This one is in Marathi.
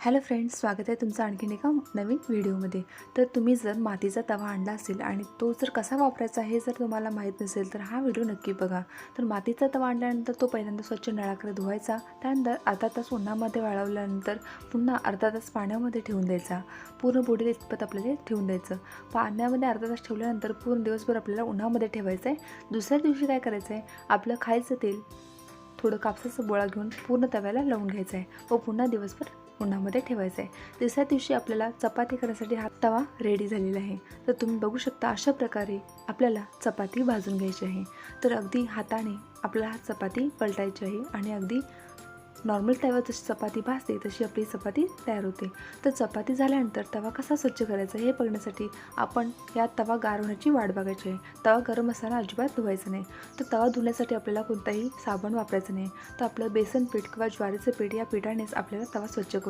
हॅलो फ्रेंड्स स्वागत आहे तुमचं आणखीन एका नवीन व्हिडिओमध्ये. तर तुम्ही जर मातीचा तवा आणला असेल आणि तो जर कसा वापरायचा हे जर तुम्हाला माहीत नसेल तर हा व्हिडिओ नक्की बघा. तर मातीचा तवा आणल्यानंतर तो पहिल्यांदा स्वच्छ नळाकडे धुवायचा त्यानंतर अर्धा तास उन्हामध्ये वाळवल्यानंतर पुन्हा अर्धा तास पाण्यामध्ये ठेवून द्यायचा. पूर्ण बुडीत इतपत आपल्याला ठेवून द्यायचं. पाण्यामध्ये अर्धा तास ठेवल्यानंतर पूर्ण दिवसभर आपल्याला उन्हामध्ये ठेवायचं आहे दुसऱ्या दिवशी काय करायचं आहे आपलं खायचं तेल थोडं कापसाचा बोळा घेऊन पूर्ण तव्याला लावून घ्यायचं आहे व पुन्हा दिवसभर उन्हामध्ये ठेवायचं आहे तिसऱ्या दिवशी आपल्याला चपाती करण्यासाठी हा तवा रेडी झालेला आहे. तर तुम्ही बघू शकता अशा प्रकारे आपल्याला चपाती भाजून घ्यायची आहे. तर अगदी हाताने आपल्याला हा चपाती पलटायची आहे आणि अगदी नॉर्मल तव्यावर जशी चपाती भाजते तशी आपली चपाती तयार होते. तर चपाती झाल्यानंतर तवा कसा स्वच्छ करायचा हे बघण्यासाठी आपण या तवा गार होण्याची वाट बघायची आहे. तवा गरम असताना अजिबात धुवायचं नाही. तर तवा धुण्यासाठी आपल्याला कोणताही साबण वापरायचं नाही. तर आपलं बेसन पीठ किंवा ज्वारीचं पीठ या पिठानेच आपल्याला तवा स्वच्छ करू